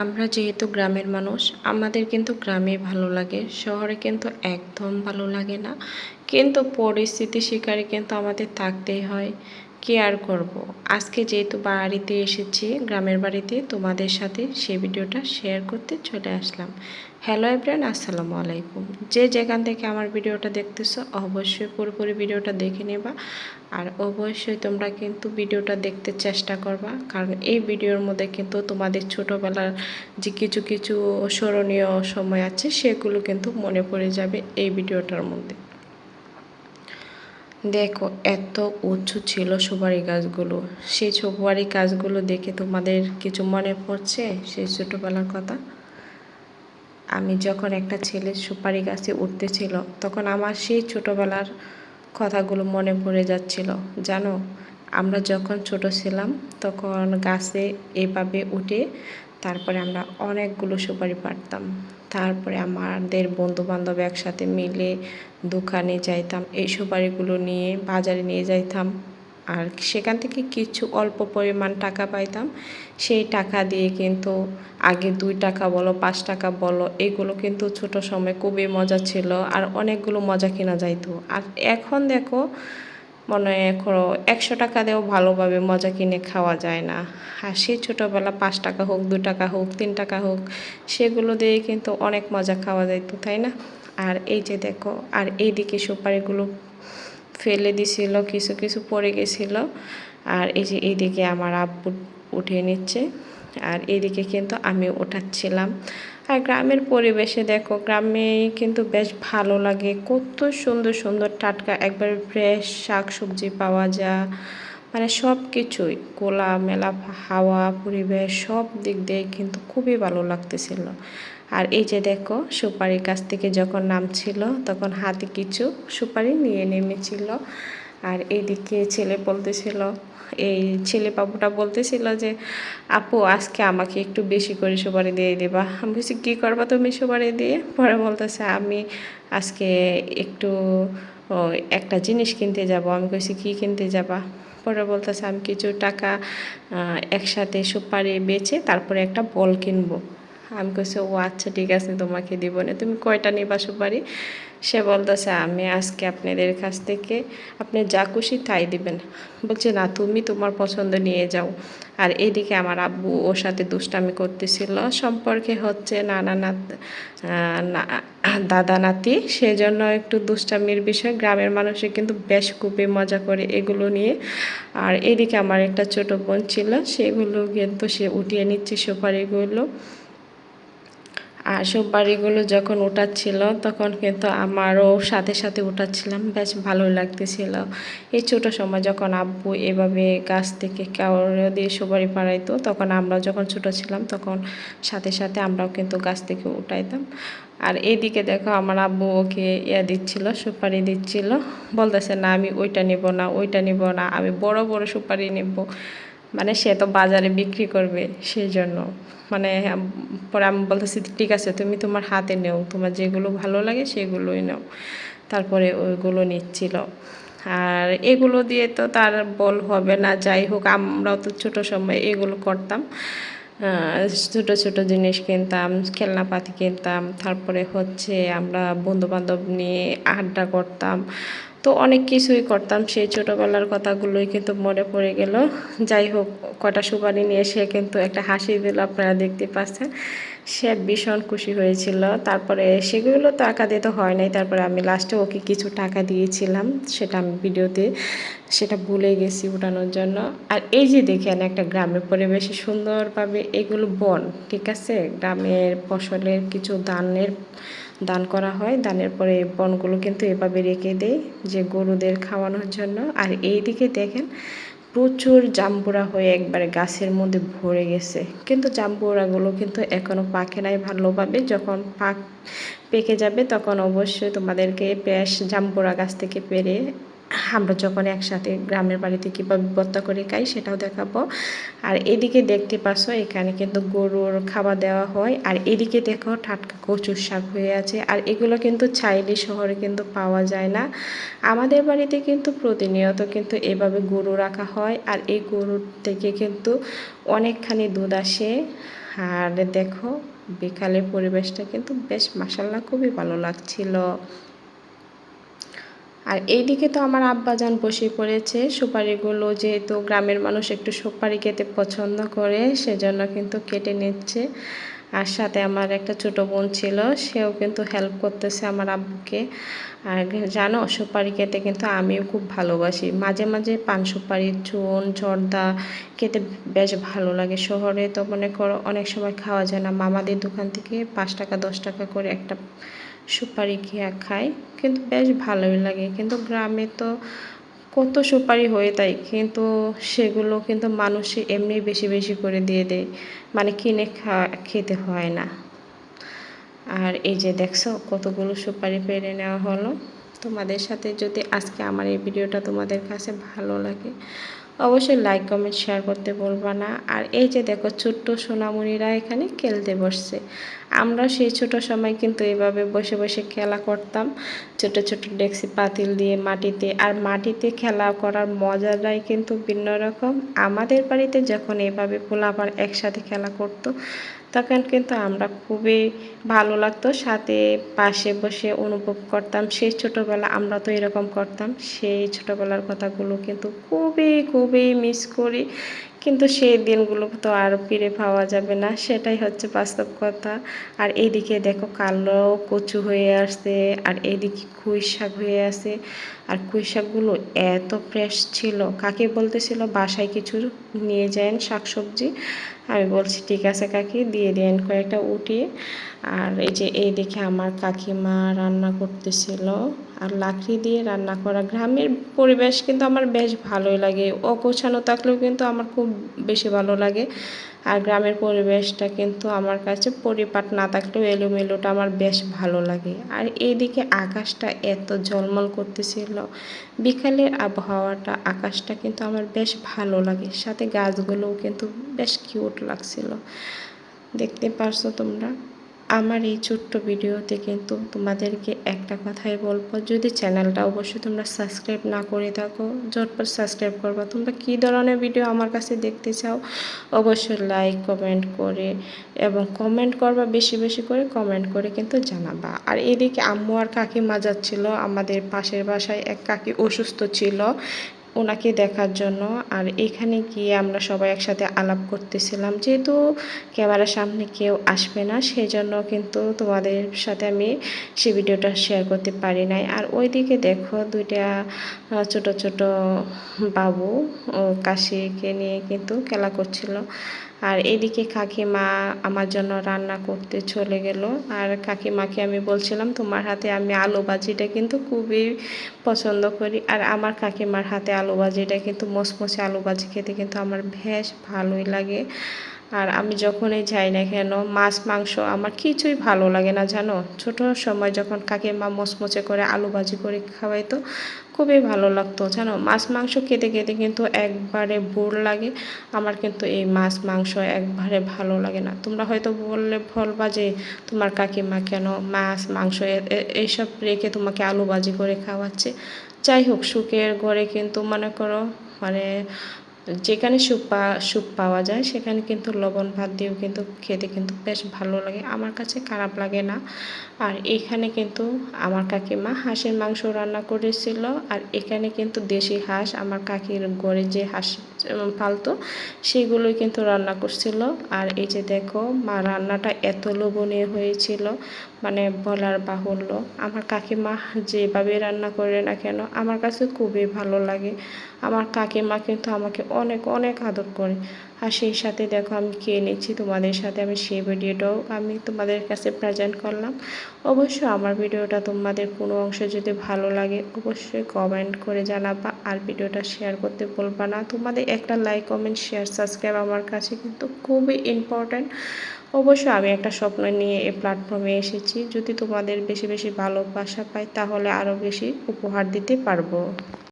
আমরা যেহেতু গ্রামের মানুষ, আমাদের কিন্তু গ্রামে ভালো লাগে, শহরে কিন্তু একদম ভালো লাগে না। কিন্তু পরিস্থিতি শিকারে কিন্তু আমাদের থাকতেই হয়। কি আর করব। আজকে যেহেতু বাড়িতে এসেছি, গ্রামের বাড়িতে তোমাদের সাথে সে ভিডিওটা শেয়ার করতে চলে আসলাম। হ্যালো এভরিয়ান আসসালামু আলাইকুম। যে যেখান থেকে আমার ভিডিওটা দেখতেছো, অবশ্যই পুরোপুরি ভিডিওটা দেখে নেবা। আর অবশ্যই তোমরা কিন্তু ভিডিওটা দেখতে চেষ্টা করবা, কারণ এই ভিডিওর মধ্যে কিন্তু তোমাদের ছোটোবেলার যে কিছু কিছু স্মরণীয় সময় আছে, সেগুলো কিন্তু মনে পড়ে যাবে এই ভিডিওটার মধ্যে। দেখো, এত উঁচু ছিল সুপারি গাছগুলো। সেই সুপারি গাছগুলো দেখে তোমাদের কিছু মনে পড়ছে? সেই ছোটোবেলার কথা? আমি যখন একটা ছেলে সুপারি গাছে উঠতেছিল, তখন আমার সেই ছোটোবেলার কথাগুলো মনে পড়ে যাচ্ছিল। জানো, আমরা যখন ছোট ছিলাম, তখন গাছে এভাবে উঠে তারপরে আমরা অনেকগুলো সুপারি পারতাম। তারপরে আমাদের বন্ধু বান্ধব একসাথে মিলে দোকানে যাইতাম, এই সুপারিগুলো নিয়ে বাজারে নিয়ে যাইতাম। আর সেখান থেকে কিছু অল্প পরিমাণ টাকা পাইতাম। সেই টাকা দিয়ে কিন্তু আগে দুই টাকা বলো, পাঁচ টাকা বলো, এগুলো কিন্তু ছোট সময় খুবই মজা ছিল আর অনেকগুলো মজা কেনা যাইতো। আর এখন দেখো, মনে করো একশো টাকা দিয়েও ভালোভাবে মজা কিনে খাওয়া যায় না। আর সেই ছোটোবেলা পাঁচ টাকা হোক দু টাকা হোক, তিন টাকা হোক, সেগুলো দিয়ে কিন্তু অনেক মজা খাওয়া যাইতো, তাই না? আর এই যে দেখো, আর এইদিকে সুপারিগুলো ফেলে দিছিল, কিছু কিছু পড়ে গেছিল। আর এই যে এইদিকে আমার আব্বু উঠে নিচ্ছে, আর এইদিকে কিন্তু আমি ওঠাচ্ছিলাম। আর গ্রামের পরিবেশে দেখো গ্রামে কিন্তু বেশ ভালো লাগে। কত সুন্দর সুন্দর টাটকা, একবার ফ্রেশ শাক সবজি পাওয়া যায়। মানে সব কিছুই কোলা মেলা, হাওয়া, পরিবেশ, সব দিক দিয়ে কিন্তু খুবই ভালো লাগতেছিল। আর এই যে দেখো সুপারি কাছ থেকে যখন নামছিল, তখন হাতে কিছু সুপারি নিয়ে নেমেছিল। আর এইদিকে ছেলে বলতেছিল, এই ছেলে বাবুটা বলতেছিল যে, আপু, আজকে আমাকে একটু বেশি করে সুপারি দিয়ে দেবা। আমি বলছি, কী করবা তুমি সুপারি দিয়ে? পরে বলতেছে, আমি আজকে একটু একটা জিনিস কিনতে যাব। আমি কইছি, কী কিনতে যাবা? পরে বলতেছে, আমি কিছু টাকা একসাথে সুপারি বেচে তারপরে একটা বল কিনবো। আমি কইছি, ও আচ্ছা ঠিক আছে, তোমাকে দিব না। তুমি কয়টা নিবা সুপারি? সে বলতেছে, আমি আজকে আপনাদের কাছ থেকে, আপনি যা খুশি তাই দিবেন। বলছে, না, তুমি তোমার পছন্দ নিয়ে যাও। আর এদিকে আমার আব্বু ওর সাথে দুষ্টামি করতেছিল। সম্পর্কে হচ্ছে নানা নাত দাদা নাতি, সেজন্য একটু দুষ্টামির বিষয়। গ্রামের মানুষে কিন্তু বেশ খুবই মজা করে এগুলো নিয়ে। আর এদিকে আমার একটা ছোট বোন ছিল, সেগুলো কিন্তু সে উঠিয়ে নিচ্ছে সুপারিগুলো। আর সব বাড়িগুলো যখন উঠাচ্ছিল, তখন কিন্তু আমারও সাথে সাথে উঠাচ্ছিলাম। বেশ ভালো লাগতেছিল। এই ছোটো সময় যখন আব্বু এভাবে গাছ থেকে কাউরে দিয়ে সুপারি পাড়াইতো, তখন আমরা যখন ছোট ছিলাম, তখন সাথে সাথে আমরাও কিন্তু গাছ থেকে উঠাইতাম। আর এইদিকে দেখো আমার আব্বু ওকে ইয়া দিচ্ছিল, সুপারি দিচ্ছিল। বলতেছে, না, আমি ওইটা নিব না, ওইটা নিব না, আমি বড় বড় সুপারি নেব। মানে সে তো বাজারে বিক্রি করবে সেই জন্য মানে পরে আমি বলতেছি, ঠিক আছে, তুমি তোমার হাতে নেও, তোমার যেগুলো ভালো লাগে সেগুলোই নাও। তারপরে ওইগুলো নিচ্ছিল। আর এগুলো দিয়ে তো তার বল হবে না, যাই হোক, আমরাও তো ছোটো সময় এগুলো করতাম। ছোটো ছোটো জিনিস কিনতাম, খেলনাপাতি কিনতাম। তারপরে হচ্ছে আমরা বন্ধুবান্ধব নিয়ে আড্ডা করতাম। তো অনেক কিছুই করতাম, সেই ছোটোবেলার কথাগুলোই কিন্তু মনে পড়ে গেল। যাই হোক, কটা সুপারি নিয়ে সে কিন্তু একটা হাসি দিল, আপনারা দেখতে পাচ্ছেন। সে ভীষণ খুশি হয়েছিল। তারপরে সেগুলো টাকা তো হয় নাই। তারপরে আমি লাস্টে ওকে কিছু টাকা দিয়েছিলাম, সেটা আমি ভিডিওতে, সেটা ভুলে গেছি উঠানোর জন্য। আর এই যে দেখেন একটা গ্রামের পরিবেশে সুন্দরভাবে এগুলো বন, ঠিক আছে? গ্রামের ফসলের কিছু ধানের দান করা হয়। দানের পরে বনগুলো কিন্তু এভাবে রেখে দেয় যে গরুদের খাওয়ানোর জন্য। আর এই দিকে দেখেন প্রচুর জাম্বুরা হয়ে একবারে গাছের মধ্যে ভরে গেছে। কিন্তু জাম্বুরাগুলো কিন্তু এখনও পাকে নাই ভালোভাবে। যখন পাক, পেকে যাবে তখন অবশ্যই তোমাদেরকে পেঁয়াজ, জাম্বুরা গাছ থেকে পেরে আমরা যখন একসাথে গ্রামের বাড়িতে কীভাবে বত্তা করে খাই সেটাও দেখাবো। আর এদিকে দেখতে পাচ্ছ, এখানে কিন্তু গরুর খাবার দেওয়া হয়। আর এদিকে দেখো টাটকা কচুর শাক হয়ে আছে। আর এগুলো কিন্তু চাইলে শহরে কিন্তু পাওয়া যায় না। আমাদের বাড়িতে কিন্তু প্রতিনিয়ত কিন্তু এভাবে গরু রাখা হয়। আর এই গরুর থেকে কিন্তু অনেকখানি দুধ আসে। আর দেখো, বিকালের পরিবেশটা কিন্তু বেশ মাসাল্লাহ খুবই ভালো লাগছিল। আর এইদিকে তো আমার আব্বাজান বসে পড়েছে। সুপারিগুলো যেহেতু গ্রামের মানুষ একটু সুপারি খেতে পছন্দ করে, সেজন্য কিন্তু কেটে নিচ্ছে। আর সাথে আমার একটা ছোট বোন ছিল, সেও কিন্তু হেল্প করতেছে আমার আব্বুকে। আর জানো, সুপারি খেতে কিন্তু আমিও খুব ভালোবাসি। মাঝে মাঝে পান সুপারি চুন জর্দা খেতে বেশ ভালো লাগে। শহরে তো মনে করো অনেক সময় খাওয়া যায় না। মামাদের দোকান থেকে পাঁচ টাকা, দশ টাকা করে একটা সুপারি খেয়া খাই, কিন্তু বেশ ভালোই লাগে। কিন্তু গ্রামে তো কত সুপারি হয়ে তাই, কিন্তু সেগুলো কিন্তু মানুষে এমনি বেশি বেশি করে দিয়ে দেয়। মানে কিনে খা, খেতে হয় না। আর এই যে দেখছ, কতগুলো সুপারি পেরে নেওয়া হলো। তোমাদের সাথে যদি আজকে আমার এই ভিডিওটা তোমাদের কাছে ভালো লাগে অবশ্যই লাইক কমেন্ট শেয়ার করতে বলবা না। আর এই যে দেখো ছোট্ট সোনামণিরা এখানে খেলতে বসছে। আমরা সেই ছোট সময় কিন্তু এইভাবে বসে বসে খেলা করতাম। ছোট ছোট ডেক্সি পাতিল দিয়ে মাটিতে। আর মাটিতে খেলা করার মজাটাই কিন্তু ভিন্ন রকম। আমাদের বাড়িতে যখন এভাবে পোলাপার একসাথে খেলা করতো তখন কিন্তু আমরা খুবই ভালো লাগতো। সাথে পাশে বসে অনুভব করতাম, সেই ছোটোবেলা আমরা তো এরকম করতাম, সেই ছোটোবেলার কথাগুলো কিন্তু খুবই খুবই মিস করি। কিন্তু সেই দিনগুলো তো আর ফিরে পাওয়া যাবে না, সেটাই হচ্ছে বাস্তব কথা। আর এইদিকে দেখো কালো কচু হয়ে আসছে, আর এইদিকে কুই শাক হয়ে আছে। আর কুই শাকগুলো এত ফ্রেশ ছিল। কাকি বলতেছিল, বাসায় কিছু নিয়ে যান শাকসবজি। আমি বলছি, ঠিক আছে কাকি, দিয়ে দেন কয়েকটা উঠিয়ে। আর এই যে, এই দেখে আমার কাকিমা রান্না করতেছিল। আর লাকড়ি দিয়ে রান্না করা। গ্রামের পরিবেশ কিন্তু আমার বেশ ভালোই লাগে। অগোছানো থাকলেও কিন্তু আমার খুব বেশি ভালো লাগে। আর গ্রামের পরিবেশটা কিন্তু আমার কাছে পরিপাট না থাকলেও এলোমেলোটা আমার বেশ ভালো লাগে। আর এইদিকে আকাশটা এত ঝলমল করতেছিল। বিকালের আবহাওয়াটা, আকাশটা কিন্তু আমার বেশ ভালো লাগে। সাথে গাছগুলোও কিন্তু বেশ কিউট লাগছিল। দেখতে পারছ তোমরা? আমার এই ছোট্ট ভিডিওতে কিন্তু তোমাদেরকে একটা কথাই বলব, যদি চ্যানেলটা অবশ্যই তোমরা সাবস্ক্রাইব না করে থাকো, ঝটপট সাবস্ক্রাইব করবা। তোমরা কী ধরনের ভিডিও আমার কাছে দেখতে চাও, অবশ্যই লাইক কমেন্ট করে এবং কমেন্ট করবা, বেশি বেশি করে কমেন্ট করে কিন্তু জানাবা। আর এদিকে আম্মু আর কাকিমা যাচ্ছিল, আমাদের পাশের বাসায় এক কাকি অসুস্থ ছিল ওনাকে দেখার জন্য। আর এখানে গিয়ে আমরা সবাই একসাথে আলাপ করতেছিলাম। যেহেতু ক্যামেরার সামনে কেউ আসবে না সেই জন্য কিন্তু তোমাদের সাথে আমি সে ভিডিওটা শেয়ার করতে পারি নাই। আর ওইদিকে দেখো দুইটা ছোট ছোট বাবু কাশিকে নিয়ে কিন্তু খেলা করছিল। আর এদিকে কাকিমা আমার জন্য রান্না করতে চলে গেল। আর কাকিমাকে আমি বলছিলাম, তোমার হাতে আমি আলু ভাজিটা কিন্তু খুবই পছন্দ করি। আর আমার কাকিমার হাতে আলু ভাজিটা কিন্তু মসমসে আলু ভাজি খেতে কিন্তু আমার বেশ ভালোই লাগে। আর আমি যখনই যাই না কেন, মাছ, মাংস আমার কিছুই ভালো লাগে না, জানো? ছোট সময় যখন কাকিমা মচমচে করে আলু ভাজি করে খাওয়াইতো, খুবই ভালো লাগতো, জানো? মাছ, মাংস খেতে খেতে কিন্তু একবারে বোর লাগে। আমার কিন্তু এই মাছ, মাংস একবারে ভালো লাগে না। তোমরা হয়তো বললে, বলবা যে তোমার কাকিমা কেন মাছ, মাংস এইসব রেখে তোমাকে আলু ভাজি করে খাওয়াচ্ছে? যাই হোক, সুখের ঘরে কিন্তু মনে করো মানে যেখানে স্যুপ পাওয়া স্যুপ পাওয়া যায়, সেখানে কিন্তু লবণ ভাত দিয়েও কিন্তু খেতে কিন্তু বেশ ভালো লাগে। আমার কাছে খারাপ লাগে না। আর এখানে কিন্তু আমার কাকিমা হাঁসের মাংস রান্না করেছিল। আর এখানে কিন্তু দেশি হাঁস, আমার কাকির ঘরে যে হাঁস পালতো সেগুলোই কিন্তু রান্না করছিল। আর এই যে দেখো, মা রান্নাটা এত লোভনীয় হয়েছিল মানে বলার বাহুল্য। আমার কাকিমা যেভাবে রান্না করে না কেন, আমার কাছে খুবই ভালো লাগে। আমার কাকিমা কিন্তু আমাকে অনেক অনেক আদর করে। আর সেই সাথে দেখো আমি খেয়ে নিচ্ছি তোমাদের সাথে আমি সেই ভিডিওটাও আমি তোমাদের কাছে প্রেজেন্ট করলাম। অবশ্যই আমার ভিডিওটা তোমাদের কোনো অংশ যদি ভালো লাগে অবশ্যই কমেন্ট করে জানাবা আর ভিডিওটা শেয়ার করতে বলবা না। তোমাদের একটা লাইক কমেন্ট শেয়ার সাবস্ক্রাইব আমার কাছে কিন্তু খুবই ইম্পর্ট্যান্ট অবশ্যই আমি একটা স্বপ্ন নিয়ে এই প্ল্যাটফর্মে এসেছি। যদি তোমাদের বেশি বেশি ভালোবাসা পাই তাহলে আরও বেশি উপহার দিতে পারব।